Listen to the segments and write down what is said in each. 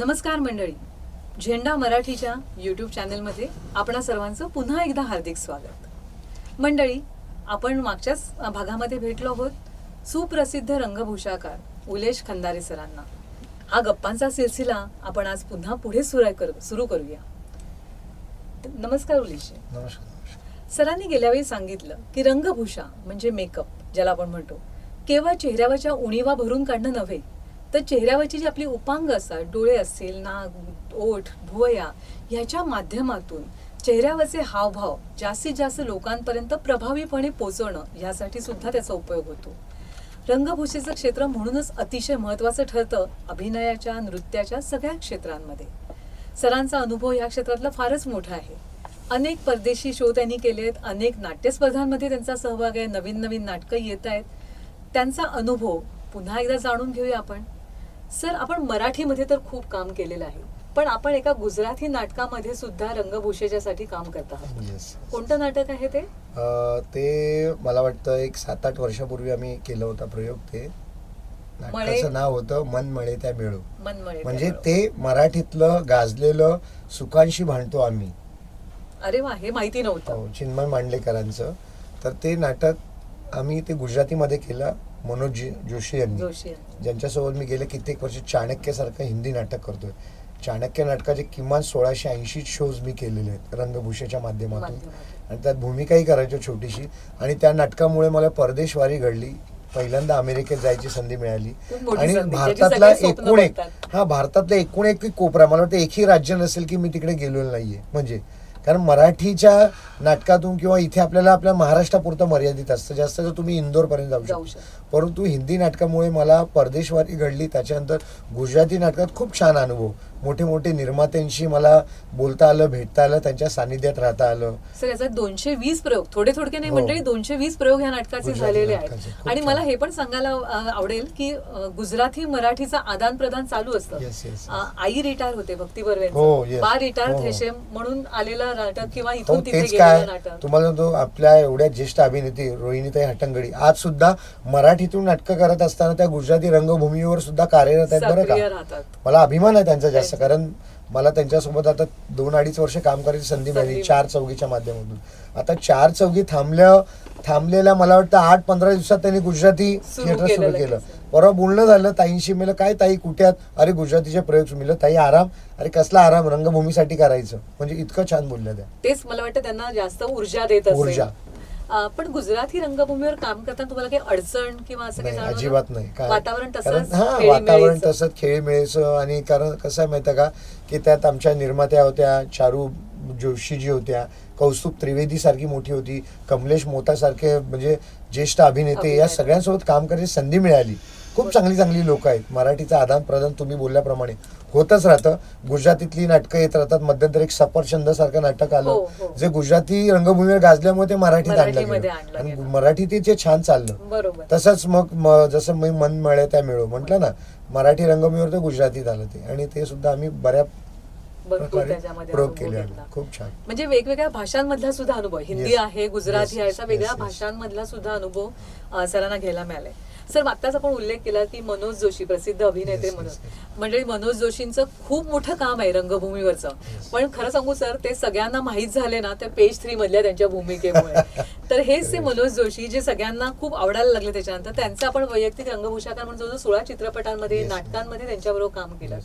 नमस्कार मंडळी. झेंडा मराठीच्या यूट्यूब चॅनलमध्ये आपणा सर्वांचं पुन्हा एकदा हार्दिक स्वागत. मंडळी आपण मागच्याच भागामध्ये भेटलो आहोत. सुप्रसिद्ध रंगभूषाकार उलेश खंदारे सरांना. हा गप्पांचा सिलसिला आपण आज पुन्हा पुढे सुरू करू सुरू करूया. नमस्कार उलेश. नमस्कार सरांनी गेल्या वेळी सांगितलं की रंगभूषा म्हणजे मेकअप ज्याला आपण म्हणतो केवळ चेहऱ्यावरच्या उणीवा भरून काढणं नव्हे तर चेहऱ्यावरची जी आपली उपांग असतात डोळे असतील नाक ओठ भुवया ह्याच्या माध्यमातून चेहऱ्यावरचे हावभाव जास्तीत जास्त लोकांपर्यंत प्रभावीपणे पोचवणं ह्यासाठी सुद्धा त्याचा उपयोग होतो. रंगभूषेचं क्षेत्र म्हणूनच अतिशय महत्वाचं ठरतं अभिनयाच्या नृत्याच्या सगळ्या क्षेत्रांमध्ये. सरांचा अनुभव या क्षेत्रातला फारच मोठा आहे. अनेक परदेशी शो त्यांनी केले आहेत अनेक नाट्यस्पर्धांमध्ये त्यांचा सहभाग आहे नवीन नवीन नाटकं येत आहेत. त्यांचा अनुभव पुन्हा एकदा जाणून घेऊया आपण. सर आपण मराठीमध्ये तर खूप काम केलेलं आहे पण आपण एका गुजराती नाटकामध्ये सुद्धा रंगभूषेच्यासाठी काम करत आहात. कोणतं नाटक आहे ते? ते मला वाटतं एक सात आठ वर्षापूर्वी आम्ही केलं होता प्रयोग ते. नाटकाचं नाव होतं मन मळे त्या मिळू. मनमळे म्हणजे ते मराठीतलं गाजलेलं सुखांशी भांडतो आम्ही. अरे वा हे माहिती नव्हतं. हो, चिन्मय मांडलेकरांचं. तर ते नाटक आम्ही ते गुजरातीमध्ये केलं. मनोज जोशी यांनी जोशी. ज्यांच्यासोबत मी गेले कित्येक वर्ष चाणक्यसारखं हिंदी नाटक करतोय चाणक्य नाटकाचे किमान सोळाशे ऐंशी शोज मी केलेले आहेत रंगभूषेच्या माध्यमातून. आणि त्यात भूमिकाही करायचो छोटीशी आणि त्या नाटकामुळे मला परदेशवारी घडली पहिल्यांदा अमेरिकेत जायची संधी मिळाली आणि भारतातला एकूण एक. हा भारतातला एकूण एक कोपरा मला वाटतं एकही राज्य नसेल की मी तिकडे गेलेलो नाहीये म्हणजे कारण मराठीच्या नाटकातून किंवा इथे आपल्याला आपल्या महाराष्ट्रापुरतं मर्यादित असतं. जास्त तर तुम्ही इंदोरपर्यंत जाऊ शकता. परंतु हिंदी नाटकामुळे मला परदेशवारी घडली. त्याच्यानंतर गुजराती नाटकात खूप छान अनुभव. मोठे मोठे निर्मात्यांशी मला बोलता आलं भेटता आलं त्यांच्या सानिध्यात राहता आलं सर याचा दोनशे वीस प्रयोग थोडे थोडके नाही हो. मंडळी दोनशे वीस प्रयोग ह्या नाटकाचे झालेले. आहेत आणि. मला हे पण सांगायला आवडेल की गुजराती मराठीचं आदान प्रदान चालू असतं. आई रिटायर होते भक्ती हो, बर्वेंचं yes. बा रिटायर हो, हो. थेशेम म्हणून आलेलं नाटक किंवा हो इथून तिथे गेलेलं नाटक तुम्हाला तो आपल्या एवढ्या ज्येष्ठ अभिनेत्री रोहिणीताई हटंगडी आज सुद्धा मराठीतून नाटकं करत असताना त्या गुजराती रंगभूमीवर सुद्धा कार्यरत आहेत बरं का मला अभिमान आहे त्यांचा जास्त त्यांचा. कारण मला त्यांच्यासोबत आता दोन अडीच वर्ष काम करायची संधी मिळाली चार चौघीच्या माध्यमातून. आता चार चौघी थांबल्या थांबलेल्या मला वाटतं आठ पंधरा दिवसात त्यांनी गुजराती थिएटर केलं सुरू. केलं. परवा बोलणं झालं ताईंशी मला काय ताई कुठे आहात? अरे गुजरातीचे प्रयोग. मिळलं ताई आराम. अरे कसला आराम? रंगभूमीसाठी करायचं. म्हणजे इतकं छान बोलल्या त्या. तेच मला वाटतं त्यांना जास्त ऊर्जा देत ऊर्जा. पण गुजराती रंगभूमीवर काम करताना तुम्हाला काही अडचण किंवा असं काही जाणवलं? अजिबात नाही. काय? वातावरण तसंच हा वातावरण खेळीमेळीचं. तसंच खेळीमेळीचं आणि कारण कसं आहे माहिती का? की त्यात आमच्या निर्मात्या होत्या चारू जोशीजी होत्या कौस्तुभ त्रिवेदी सारखी मोठी होती कमलेश मोता सारखे म्हणजे ज्येष्ठ अभिनेते या अभिनेते. सगळ्यांसोबत काम करायची संधी मिळाली. खूप चांगली चांगली लोक आहेत. मराठीचं आदान प्रदान तुम्ही बोलल्याप्रमाणे. होतच राहतं. गुजरातीतली नाटकं येत राहतात. मध्यंतर एक सफरचंद सारखं नाटक हो, आलं हो. जे गुजराती रंगभूमीवर गाजल्यामुळे ते मराठीत आणलं आणि गेलं. मराठीत ते छान चाललं. बरोबर. तसंच मग जसं मी मन मिळे त्या मिळो म्हटलं ना मराठी रंगभूमीवर ते गुजरातीत आलं ते. आणि ते सुद्धा आम्ही बऱ्या भरपूर त्याच्यामध्ये. खूप छान. म्हणजे वेगवेगळ्या भाषांमधला सुद्धा अनुभव. हिंदी. आहे गुजराती आहे असा वेगळ्या. भाषांमधला सुद्धा अनुभव सरांना घ्यायला मिळालाय. सर आत्ताच आपण उल्लेख केला की मनोज जोशी प्रसिद्ध अभिनेते म्हणून. म्हणजे मनोज जोशींचं खूप मोठं काम आहे रंगभूमीवरचं. पण खरं सांगू सर ते सगळ्यांना माहीत झाले ना त्या पेज थ्री मधल्या त्यांच्या भूमिकेमुळे. तर हेच ते मनोज जोशी जे सगळ्यांना खूप आवडायला लागले त्याच्यानंतर त्यांचं आपण वैयक्तिक रंगभूषाकार म्हणून जवळजवळ सोळा चित्रपटांमध्ये. नाटकांमध्ये त्यांच्याबरोबर काम केलं.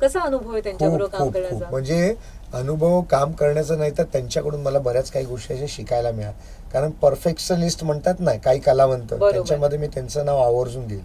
कसा अनुभव आहे त्यांच्याबरोबर काम करण्याचा? म्हणजे अनुभव काम करण्याचं नाही तर त्यांच्याकडून मला बऱ्याच काही गोष्टी अशा शिकायला मिळाल्या. कारण परफेक्शनिस्ट म्हणतात ना काही कलावंत. त्यांच्यामध्ये मी त्यांचं नाव आवर्जून घेईल.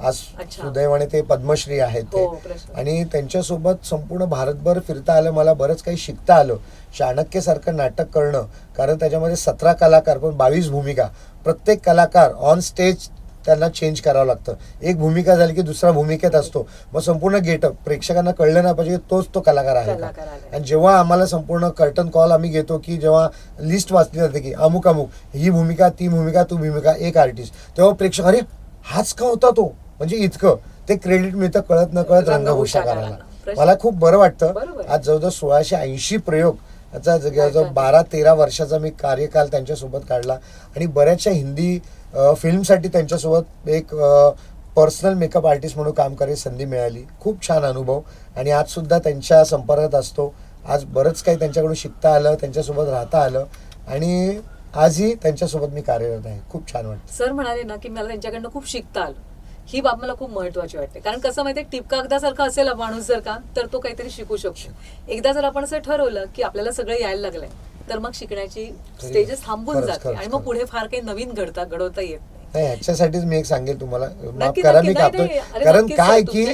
आज. सुदैवाने ते पद्मश्री आहेत ते. हो. आणि त्यांच्यासोबत संपूर्ण भारतभर फिरता आलं मला बरंच काही शिकता आलं. चाणक्यसारखं नाटक करणं कारण त्याच्यामध्ये सतरा कलाकार पण बावीस भूमिका. प्रत्येक कलाकार ऑन स्टेज त्यांना चेंज करावं लागतं. एक भूमिका झाली की दुसरा भूमिकेत असतो. मग संपूर्ण गेटअप प्रेक्षकांना कळलं नाही पाहिजे तोच तो कलाकार आहे का? कलाकार आहे. आणि जेव्हा आम्हाला संपूर्ण कर्टन कॉल आम्ही घेतो की जेव्हा लिस्ट वाचली जाते की अमुक अमुक ही भूमिका ती भूमिका तू भूमिका एक आर्टिस्ट तेव्हा प्रेक्षक अरे हाच का होता तो? म्हणजे इतकं. ते क्रेडिट मिळतं कळत न कळत रंगभूषाकाराला. मला खूप बरं वाटतं. आज जवळजवळ सोळाशे ऐंशी प्रयोग याचा जवळजवळ. बारा तेरा वर्षाचा मी कार्यकाल त्यांच्यासोबत काढला. आणि बऱ्याचशा हिंदी फिल्मसाठी त्यांच्यासोबत एक पर्सनल मेकअप आर्टिस्ट म्हणून काम करायची संधी मिळाली. खूप छान अनुभव. आणि आज सुद्धा त्यांच्या संपर्कात असतो. आज बरंच काही त्यांच्याकडून शिकता आलं त्यांच्यासोबत राहता आलं. आणि आजही त्यांच्यासोबत मी कार्यरत आहे. खूप छान वाटतं. सर म्हणाले ना की मला त्यांच्याकडनं खूप शिकता आलं. ही बाब मला खूप महत्वाची वाटते कारण कसं माहितीये टिपका कागदासारखा असेल माणूस जर का तर तो काहीतरी शिकू शकतो एकदा जर आपण असं ठरवलं की आपल्याला सगळं यायला लागलंय तर मग शिकण्याची स्टेजेस थांबून जाते आणि मग. पुढे फार काही नवीन घडता घडवता येत नाही ह्याच्यासाठीच मी एक सांगेल तुम्हाला माफ करा. मी. अरे कारण काय की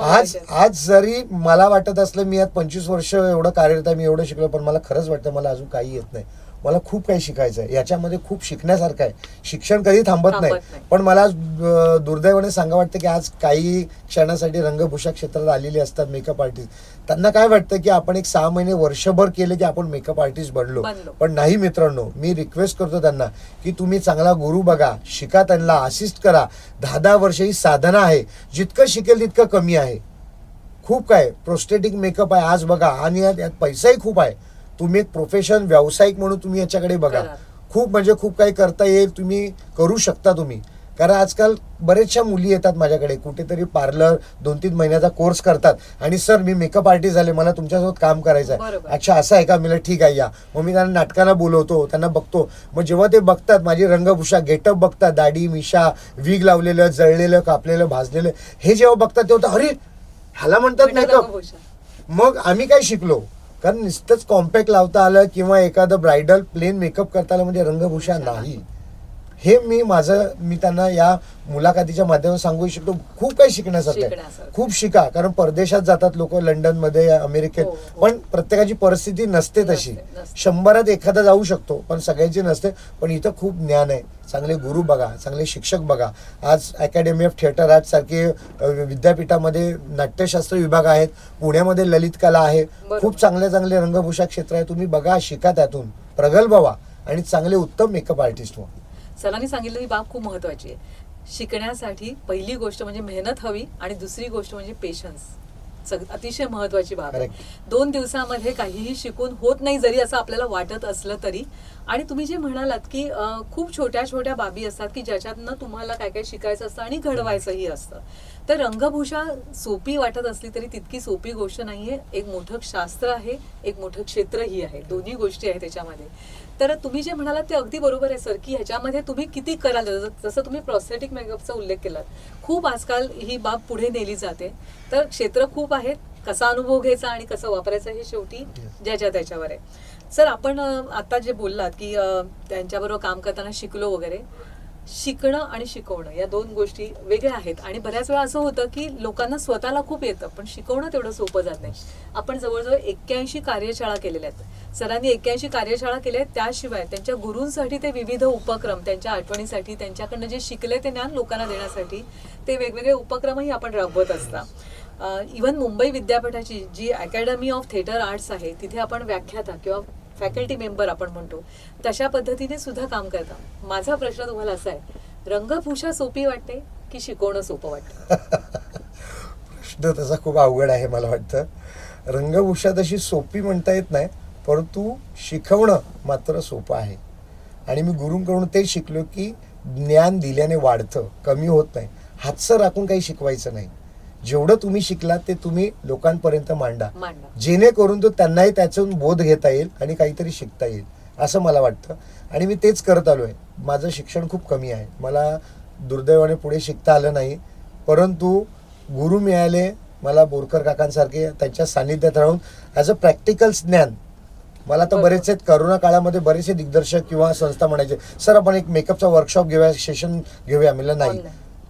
आज. आज जरी मला वाटत असलं मी आज पंचवीस वर्ष एवढं कार्यरत आहे मी एवढं शिकलो पण मला खरंच वाटतं मला अजून काही येत नाही मला खूप काही शिकायचं आहे याच्यामध्ये खूप शिकण्यासारखं आहे. शिक्षण कधी थांबत नाही. पण मला आज दुर्दैवाने सांगा वाटतं की आज काही क्षणासाठी रंगभूषा क्षेत्रात आलेली असतात मेकअप आर्टिस्ट त्यांना काय वाटतं की आपण एक सहा महिने वर्षभर केले की आपण मेकअप आर्टिस्ट बनलो. पण नाही मित्रांनो मी रिक्वेस्ट करतो त्यांना की तुम्ही चांगला गुरु बघा शिका त्यांना असिस्ट करा. दहा दहा वर्ष ही साधना आहे. जितकं शिकेल तितकं कमी आहे. खूप काय प्रोस्टेटिक मेकअप आहे. आज बघा आणि यात पैसाही खूप आहे. तुम्ही एक प्रोफेशन व्यावसायिक म्हणून तुम्ही याच्याकडे बघा. खूप म्हणजे खूप काही करता येईल तुम्ही करू शकता तुम्ही. कारण आजकाल बरेचशा मुली येतात माझ्याकडे कुठेतरी पार्लर दोन तीन महिन्याचा कोर्स करतात. आणि सर मी मेकअप आर्टिस्ट झाले मला तुमच्यासोबत काम करायचं आहे. अच्छा असं आहे का? मला ठीक आहे या. मग मी त्यांना नाटकाला बोलवतो त्यांना बघतो. मग जेव्हा ते बघतात माझी रंगभूषा गेटअप बघतात दाढी मिशा विग लावलेलं जळलेलं कापलेलं भाजलेलं हे जेव्हा बघतात तेव्हा अरे ह्याला म्हणतात मेकअप. मग आम्ही काय शिकलो? कारण नुसतंच कॉम्पॅक्ट लावता आलं किंवा एखादं ब्रायडल प्लेन मेकअप करता आलं म्हणजे रंगभूषा नाही. हे मी माझं मी त्यांना या मुलाखतीच्या माध्यमातून सांगू शकतो खूप काही शिकण्यासारखं आहे. खूप शिका कारण परदेशात जातात लोक लंडनमध्ये अमेरिकेत हो, हो. पण प्रत्येकाची परिस्थिती नसते तशी. शंभरात एखादा जाऊ शकतो पण सगळ्यांची नसते. पण इथं खूप ज्ञान आहे. चांगले गुरु बघा चांगले शिक्षक बघा. आज अकॅडमी ऑफ थिएटर आर्ट सारखे विद्यापीठामध्ये नाट्यशास्त्र विभाग आहेत. पुण्यामध्ये ललित कला आहे. खूप चांगले चांगले रंगभूषा क्षेत्र आहे. तुम्ही बघा शिका त्यातून. प्रगल्भ व्हा. आणि चांगले उत्तम मेकअप आर्टिस्ट व्हा. सरांनी सांगितलं ही बाब खूप महत्वाची आहे. शिकण्यासाठी पहिली गोष्ट म्हणजे मेहनत हवी आणि दुसरी गोष्ट म्हणजे पेशन्स अतिशय महत्वाची बाब आहे. दोन दिवसामध्ये काहीही शिकून होत नाही जरी असं आपल्याला वाटत असलं तरी. आणि तुम्ही जे म्हणालात की खूप छोट्या छोट्या बाबी असतात की ज्याच्यातनं तुम्हाला काय काय शिकायचं असतं आणि घडवायचंही असतं. तर रंगभूषा सोपी वाटत असली तरी तितकी सोपी गोष्ट नाहीये. एक मोठं शास्त्र आहे एक मोठं क्षेत्रही आहे. दोन्ही गोष्टी आहेत त्याच्यामध्ये. तर तुम्ही जे म्हणालात ते अगदी बरोबर आहे सर की ह्याच्यामध्ये तुम्ही किती कराल? जसं- तुम्ही प्रॉस्थेटिक मेकअपचा उल्लेख केलात. खूप आजकाल ही बाब पुढे नेली जाते. तर क्षेत्र खूप आहेत. कसा अनुभव घ्यायचा आणि कसं वापरायचं हे शेवटी ज्याच्या त्याच्यावर आहे. सर आपण आता जे बोललात की त्यांच्याबरोबर काम करताना शिकलो वगैरे शिकणं आणि शिकवणं या दोन गोष्टी वेगळ्या आहेत. आणि बऱ्याच वेळा असं होतं की लोकांना स्वतःला खूप येतं पण शिकवणं तेवढं सोपं जात नाही. आपण जवळजवळ एक्क्याऐंशी कार्यशाळा केलेल्या आहेत. सरांनी एक्क्याऐंशी कार्यशाळा केल्या आहेत त्याशिवाय त्यांच्या गुरूंसाठी ते विविध उपक्रम त्यांच्या आठवणीसाठी त्यांच्याकडनं जे शिकले ते ज्ञान लोकांना देण्यासाठी ते वेगवेगळे उपक्रमही आपण राबवत असता. इव्हन मुंबई विद्यापीठाची जी अकॅडमी ऑफ थिएटर आर्ट्स आहे तिथे आपण व्याख्याता किंवा फॅकल्टी मेंबर आपण म्हणतो तशा पद्धतीने सुद्धा काम करता माझा प्रश्न तुम्हाला असा आहे रंगभूषा सोपी वाटते की शिकवणं सोपं वाटतं? प्रश्न तसा खूप अवघड आहे मला वाटतं. रंगभूषा तशी सोपी म्हणता येत नाही परंतु शिकवणं मात्र सोपं आहे. आणि मी गुरूंकडून ते शिकलो की ज्ञान दिल्याने वाढतं कमी होत नाही. हातसं राखून काही शिकवायचं नाही. जेवढं तुम्ही शिकलात ते तुम्ही लोकांपर्यंत मांडा. जेणेकरून तो त्यांनाही त्यातून बोध घेता येईल आणि काहीतरी शिकता येईल असं मला वाटतं. आणि मी तेच करत आलो आहे माझं शिक्षण खूप कमी आहे. मला दुर्दैवाने पुढे शिकता आलं नाही. परंतु गुरु मिळाले मला बोरकर काकांसारखे त्यांच्या सान्निध्यात राहून ॲज अ प्रॅक्टिकल ज्ञान मला तर. बरेचसे करोना काळामध्ये बरेचसे दिग्दर्शक किंवा संस्था म्हणायचे सर आपण एक मेकअपचा वर्कशॉप घेऊया सेशन घेऊया. म्हणलं नाही.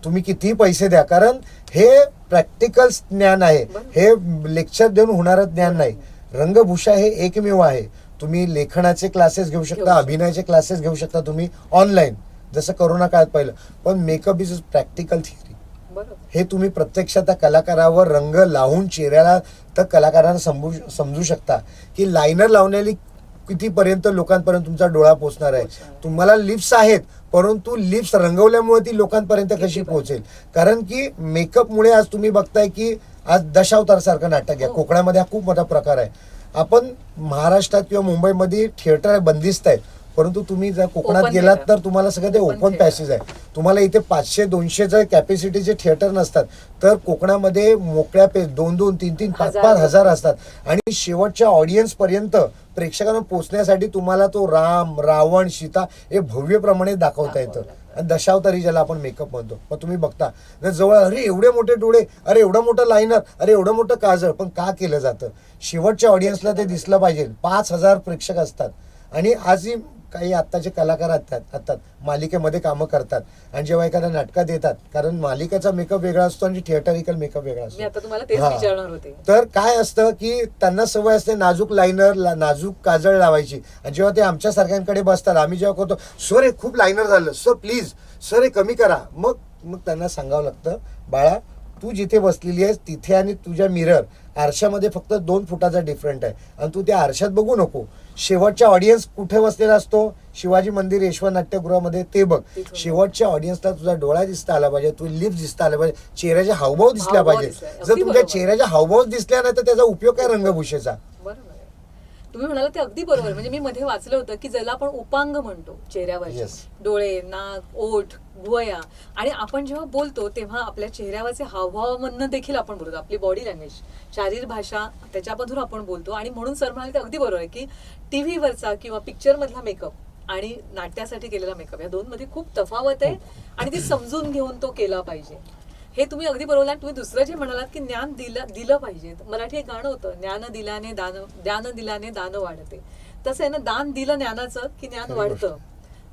तुम्ही कितीही पैसे द्या. कारण हे प्रॅक्टिकल ज्ञान आहे. हे लेक्चर देऊन होणारं ज्ञान नाही. रंगभूषा हे एकमेव आहे. तुम्ही लेखनाचे क्लासेस घेऊ शकता. अभिनयाचे क्लासेस घेऊ शकता तुम्ही ऑनलाईन जसं करोना काळात पाहिलं. पण मेकअप इज प्रॅक्टिकल थिअरी हे तुम्ही प्रत्यक्षात त्या कलाकारावर रंग लावून चेहऱ्याला तर कलाकारांना समजू समजू शकता. की लायनर लावण्याली कितीपर्यंत लोकांपर्यंत तुमचा डोळा पोचणार आहे. तुम्हाला लिप्स आहेत. परंतु लिप्स रंगवल्यामुळे ती लोकांपर्यंत कशी पोहोचेल कारण की मेकअपमुळे आज तुम्ही बघताय की आज दशावतार सारखं नाटक आहे हो. कोकणामध्ये हा खूप मोठा प्रकार आहे आपण महाराष्ट्रात किंवा मुंबईमध्ये थिएटर बंदिस्त आहेत परंतु तुम्ही जर कोकणात गेलात. तर तुम्हाला सगळं ते ओपन. पॅसेज आहे तुम्हाला इथे पाचशे दोनशे जर कॅपॅसिटीचे थिएटर नसतात तर कोकणामध्ये मोकळ्या पे दोन दोन तीन तीन पाच पाच. हजार असतात आणि शेवटच्या ऑडियन्स पर्यंत प्रेक्षकांना पोहोचण्यासाठी तुम्हाला तो राम रावण सीता हे भव्यप्रमाणे दाखवता येतं. आणि दशावतारी ज्याला आपण मेकअप म्हणतो मग तुम्ही बघता. जवळ अरे एवढे मोठे डोळे अरे एवढं मोठं लायनर अरे एवढं मोठं काजळ पण का केलं जातं? शेवटच्या ऑडियन्सला ते दिसलं पाहिजे. पाच हजार प्रेक्षक असतात. आणि आजही काही आत्ताचे कलाकार असतात असतात. मालिकेमध्ये कामं करतात. आणि जेव्हा एखाद्या नाटकात येतात कारण मालिकेचा मेकअप वेगळा असतो आणि थिएटरिकल मेकअप वेगळा मी आता असतो तुम्हाला तेच हा. विचारणार होते. तर काय असतं की त्यांना सवय असते नाजूक लायनर ला- नाजूक काजळ लावायची. आणि जेव्हा ते आमच्या सारख्यांकडे बसतात आम्ही जेव्हा करतो सर हे खूप लायनर झालं. सर प्लीज सर हे कमी करा. मग मग त्यांना सांगावं लागतं बाळा तू जिथे बसलेली आहेस तिथे आणि तुझ्या मिरर आरशामध्ये फक्त दोन फुटाचा डिफरंट आहे. आणि तू त्या आरशात बघू नको. शेवटच्या ऑडियन्स कुठे बसलेला असतो? शिवाजी मंदिर यशवंत नाट्यगृहामध्ये ते बघ. शेवटच्या ऑडियन्सला तुझा डोळा दिसता आला पाहिजे तू लिप्स दिसता आला पाहिजे चेहऱ्याचे हावभाव दिसल्या हावभाव पाहिजे. दिसले. जर तुमच्या. चेहऱ्याच्या हावभाव दिसल्या नाही तर त्याचा उपयोग काय रंगभूषेचा? तुम्ही म्हणाला ते अगदी बरोबर. म्हणजे मी मध्ये वाचलं होतं की ज्याला आपण उपांग म्हणतो चेहऱ्यावरचे Yes. डोळे नाक ओठ भुवया आणि आपण जेव्हा बोलतो तेव्हा आपल्या चेहऱ्यावरचे हावभावामधनं देखील आपण बोलतो. आपली बॉडी लँग्वेज शारीर भाषा त्याच्यामधून आपण बोलतो. आणि म्हणून सर म्हणाले ते अगदी बरोबर आहे की टीव्हीवरचा किंवा पिक्चर मधला मेकअप आणि नाट्यासाठी केलेला मेकअप या दोन मध्ये खूप तफावत आहे आणि ती समजून घेऊन तो केला पाहिजे. हे तुम्ही अगदी बरोबर तुम्ही दुसरं जे म्हणालात की ज्ञान दिलं दिलं पाहिजे. मराठी एक गाणं होतं ज्ञान दिल्याने दान ज्ञान दिल्याने दान वाढते. तसं आहे ना दान दिलं ज्ञानाचं की ज्ञान वाढतं.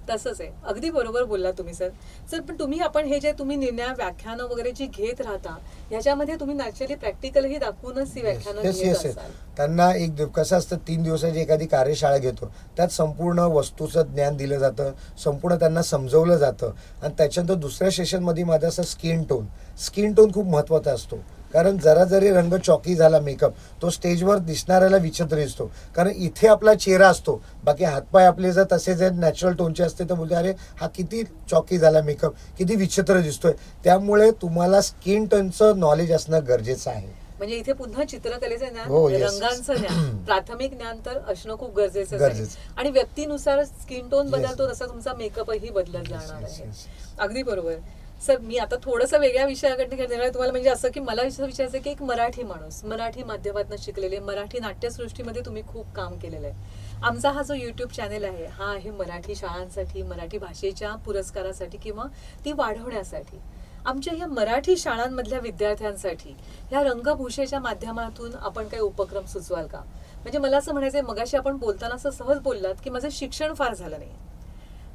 तसंच आहे. अगदी बरोबर बोलला तुम्ही सर. सर पण तुम्ही आपण हे जे तुम्ही निर्णय व्याख्यानं वगैरे जी घेत राहता ह्याच्यामध्ये तुम्ही नॅचरली प्रॅक्टिकलही दाखवूनच ती व्याख्यानं येस घेत येस येस असाल. त्यांना एक दिव- कसं असतं तीन दिवसाची एखादी कार्यशाळा घेतो. त्यात संपूर्ण वस्तूचं ज्ञान दिलं जातं संपूर्ण त्यांना समजवलं जातं. आणि त्याच्यानंतर दुसऱ्या सेशनमध्ये माझं असं स्किन टोन स्किन टोन खूप महत्त्वाचा असतो. कारण जरा जरी रंग चॉकी झाला मेकअप तो स्टेजवर दिसणाऱ्याला विचित्र दिसतो कारण इथे आपला चेहरा असतो बाकी हातपाय आपले जर तसे जर नॅचरल टोनचे असते तर बोलते अरे हा किती चॉकी झाला मेकअप किती विचित्र दिसतोय त्यामुळे तुम्हाला स्किन टोनचं नॉलेज असणं गरजेचं आहे म्हणजे इथे पुन्हा चित्रकलेचं ज्ञान हो, yes. रंगांचं ज्ञान प्राथमिक ज्ञान तर असणं खूप गरजेचं आहे गरजेचं. आणि व्यक्तीनुसार स्किन टोन Yes. बदलतो तसा तुमचा मेकअपही बदलत जाणार yes, आहे yes. अगदी बरोबर सर मी आता थोडंसं वेगळ्या विषयाकडे घेणार तुम्हाला म्हणजे असं की मला असं विचारायचं की एक मराठी माणूस मराठी माध्यमातून शिकलेले मराठी नाट्यसृष्टीमध्ये तुम्ही खूप काम केलेलं आहे. आमचा हा जो युट्यूब चॅनेल आहे हा आहे मराठी शाळांसाठी मराठी भाषेच्या पुरस्कारासाठी किंवा ती वाढवण्यासाठी. आमच्या या मराठी शाळांमधल्या विद्यार्थ्यांसाठी ह्या रंगभूषेच्या माध्यमातून आपण काही उपक्रम सुचवाल का? म्हणजे मला असं म्हणायचंय मगाशी आपण बोलताना असं सहज बोललात की माझं शिक्षण फार झालं नाही.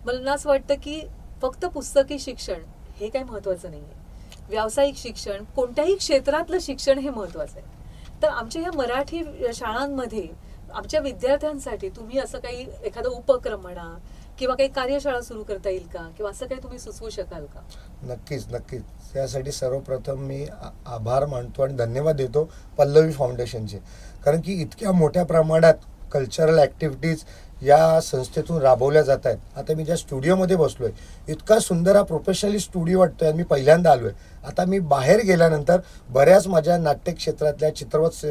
मला असं वाटतं की फक्त पुस्तकी शिक्षण हे काही महत्वाचं नाहीये. व्यावसायिक शिक्षण कोणत्याही क्षेत्रातलं शिक्षण हे महत्वाचं आहे. तर आमच्या या मराठी शाळांमध्ये आमच्या विद्यार्थ्यांसाठी तुम्ही असं काही एखादा उपक्रम म्हणा किंवा काही कार्यशाळा सुरू करता येईल का? किंवा असं काही तुम्ही सुचवू शकाल का? नक्कीच नक्कीच. त्यासाठी सर्वप्रथम मी आभार मानतो आणि धन्यवाद देतो पल्लवी फाउंडेशनचे. कारण की इतक्या मोठ्या प्रमाणात कल्चरल ॲक्टिव्हिटीज या संस्थेतून राबवल्या जात आहेत. आता मी ज्या स्टुडिओमध्ये बसलो आहे इतका सुंदर हा प्रोफेशनली स्टुडिओ वाटतो आहे मी पहिल्यांदा आलो आहे आता मी बाहेर गेल्यानंतर बऱ्याच माझ्या नाट्य क्षेत्रातल्या चित्रपट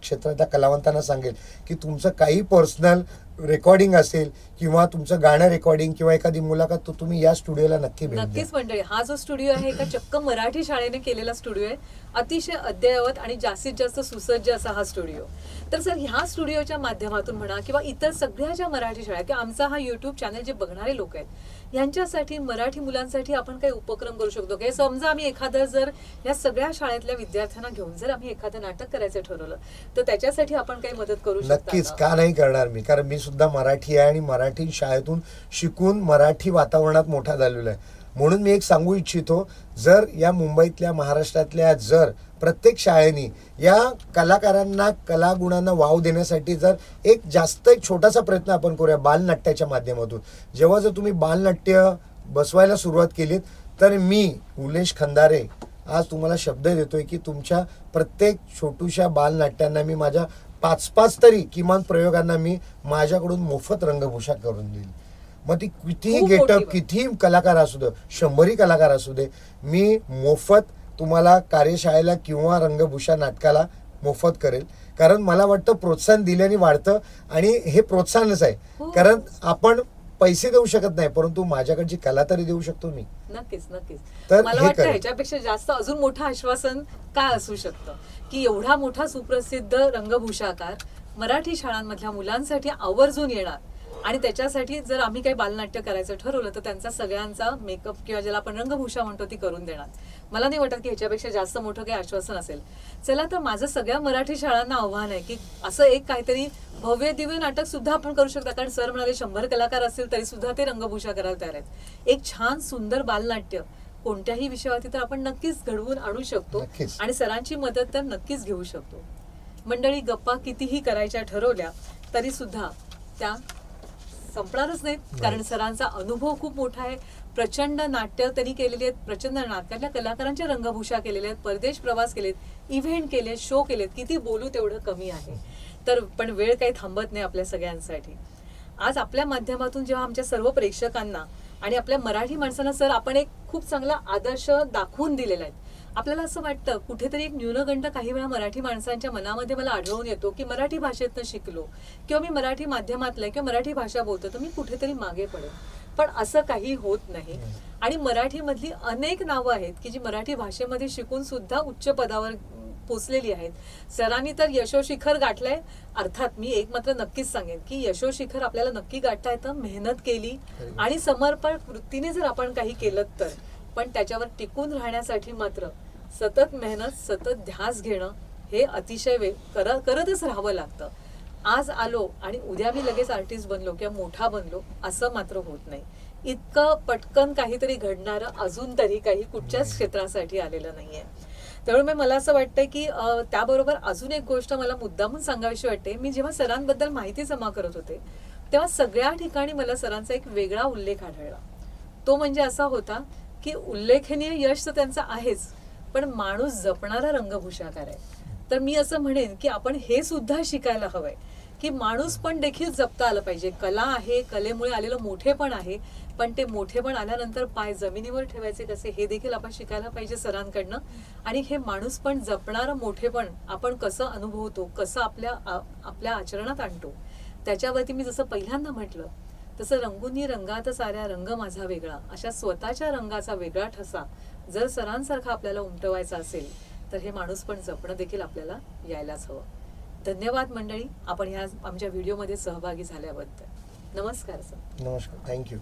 क्षेत्रातल्या कलावंतांना सांगेल की तुमचं काही पर्सनल रेकॉर्डिंग असेल किंवा तुमचं गाणं रेकॉर्डिंग किंवा एखादी मुलाखत तुम्ही या स्टुडिओला नक्की भेट द्या. नक्कीच मंडळी हा जो स्टुडिओ आहे एका चक्क मराठी शाळेने केलेला स्टुडिओ आहे. अतिशय अद्ययावत आणि जास्तीत जास्त सुसज्ज असा हा स्टुडिओ तर सर ह्या स्टुडिओच्या माध्यमातून म्हणा किंवा इतर सगळ्या ज्या मराठी शाळा किंवा आमचा हा युट्यूब चॅनल जे बघणारे लोक आहेत यांच्यासाठी मराठी मुलांसाठी आपण काही उपक्रम करू शकतो की? समजा आम्ही एखादं जर या सगळ्या शाळेतल्या विद्यार्थ्यांना घेऊन जर आम्ही एखादं नाटक करायचं ठरवलं तर त्याच्यासाठी आपण काही मदत करू शकतो नक्कीच का नाही करणार मी? कारण मी सुद्धा मराठी आहे आणि मराठी शाळेतून शिकून मराठी वातावरणात मोठा झालेलो आहे. म्हणून मी एक सांगू इच्छितो जर या मुंबईतल्या महाराष्ट्रातल्या जर प्रत्येक शाळेनी या कलाकारांना कलागुणांना वाव देण्यासाठी जर एक जास्त एक छोटासा प्रयत्न आपण करूया बालनाट्याच्या माध्यमातून. जेव्हा जर तुम्ही बालनाट्य बसवायला सुरुवात केलीत तर मी उल्लेश खंदारे आज तुम्हाला शब्द देतोय की तुमच्या प्रत्येक छोटूशा बालनाट्यांना मी माझ्या पाच पाच तरी किमान प्रयोगांना मी माझ्याकडून मोफत रंगभूषा करून देईल मग ती कितीही खूप मोठी गेटअप बाब. कितीही कलाकार असू दे शंभरी कलाकार असू दे मी मोफत तुम्हाला कार्यशाळेला किंवा रंगभूषा नाटकाला मोफत करेल कारण मला वाटतं प्रोत्साहन दिल्याने वाढतं आणि हे प्रोत्साहनच हो. आहे कारण आपण पैसे देऊ शकत नाही परंतु माझ्याकडची कला तरी देऊ शकतो मी नक्कीच नक्कीच तर मला हे वाटतं. ह्याच्यापेक्षा जास्त अजून मोठं आश्वासन काय असू शकतं की एवढा मोठा सुप्रसिद्ध रंगभूषाकार मराठी शाळांमधल्या मुलांसाठी आवर्जून येणार आणि त्याच्यासाठी जर आम्ही काही बालनाट्य करायचं ठरवलं तर त्यांचा सगळ्यांचा मेकअप किंवा ज्याला आपण रंगभूषा म्हणतो ती करून देणार. मला नाही वाटत की ह्याच्यापेक्षा जास्त मोठं काही आश्वासन असेल. चला तर माझं सगळ्या मराठी शाळांना आव्हान आहे की असं एक काहीतरी भव्य दिव्य नाटक सुद्धा आपण करू शकता. कारण सर म्हणाले शंभर कलाकार असतील तरी सुद्धा ते रंगभूषा करायला तयार आहेत. एक छान सुंदर बालनाट्य कोणत्याही विषयावरती तर आपण नक्कीच घडवून आणू शकतो. आणि सरांची मदत तर नक्कीच घेऊ शकतो. मंडळी गप्पा कितीही करायच्या ठरवल्या तरी सुद्धा त्या संपणारच नाहीत. कारण सरांचा अनुभव खूप मोठा आहे. प्रचंड नाट्य त्यांनी केलेली आहेत. प्रचंड नाटकातल्या कलाकारांच्या रंगभूषा केलेल्या आहेत. परदेश प्रवास केलेत इव्हेंट केले शो केलेत. किती बोलू तेवढं कमी आहे. तर पण वेळ काही थांबत नाही आपल्या सगळ्यांसाठी. आज आपल्या माध्यमातून जेव्हा आमच्या सर्व प्रेक्षकांना आणि आपल्या मराठी माणसांना सर आपण एक खूप चांगला आदर्श दाखवून दिलेला आहे. आपल्याला असं वाटतं कुठेतरी एक न्यूनगंड काही वेळा मराठी माणसांच्या मनामध्ये मला आढळून येतो की मराठी भाषेतनं शिकलो किंवा मी मराठी माध्यमातलं किंवा मराठी भाषा बोलतो तर मी कुठेतरी मागे पडेल पण असं काही होत नाही. आणि मराठीमधली अनेक नावं आहेत की जी मराठी भाषेमध्ये शिकून सुद्धा उच्च पदावर पोचलेली आहेत. सरांनी तर यशोशिखर गाठलंय. अर्थात मी एक मात्र नक्कीच सांगेन की यशोशिखर आपल्याला नक्की गाठता येतं मेहनत केली आणि समर्पण वृत्तीने जर आपण काही केलं तर. पण त्याच्यावर टिकून राहण्यासाठी मात्र सतत मेहनत सतत ध्यास घेणं हे अतिशय वे कर करतच राहावं लागतं. आज आलो आणि उद्या मी लगेच आर्टिस्ट बनलो किंवा मोठा बनलो असं मात्र होत नाही. इतकं पटकन काहीतरी घडणारं अजून तरी काही कुठच्याच क्षेत्रासाठी आलेलं नाहीये. त्यामुळे मला असं वाटतं की त्याबरोबर अजून एक गोष्ट मला मुद्दामून सांगावीशी वाटते. मी जेव्हा सरांबद्दल माहिती जमा करत होते तेव्हा सगळ्या ठिकाणी मला सरांचा एक वेगळा उल्लेख आढळला. तो म्हणजे असा होता की उल्लेखनीय यश तर त्यांचं आहेच पण माणूस जपणारा रंगभूषाकार आहे. तर मी असं म्हणेन की आपण हे सुद्धा शिकायला हवंय की माणूस पण देखील जपता आलं पाहिजे. कला आहे कलेमुळे आलेलं मोठेपण आहे पण ते मोठेपण आल्यानंतर पाय जमिनीवर ठेवायचे कसे हे देखील आपण शिकायला पाहिजे सरांकडनं. आणि हे माणूस पण जपणारं मोठेपण आपण कसं अनुभवतो कसं आपल्या आपल्या आचरणात आणतो. त्याच्यावरती मी जसं पहिल्यांदा म्हटलं तसं रंगुनी रंगात साऱ्या रंग माझा वेगळा अशा स्वतःच्या रंगाचा वेगळा ठसा जर सरांसारखा आपल्याला उमटवायचा असेल तर हे माणूस पण जपणं देखील आपल्याला यायलाच हवं. धन्यवाद मंडळी आपण ह्या आमच्या व्हिडिओमध्ये सहभागी झाल्याबद्दल. नमस्कार सर. नमस्कार. थँक्यू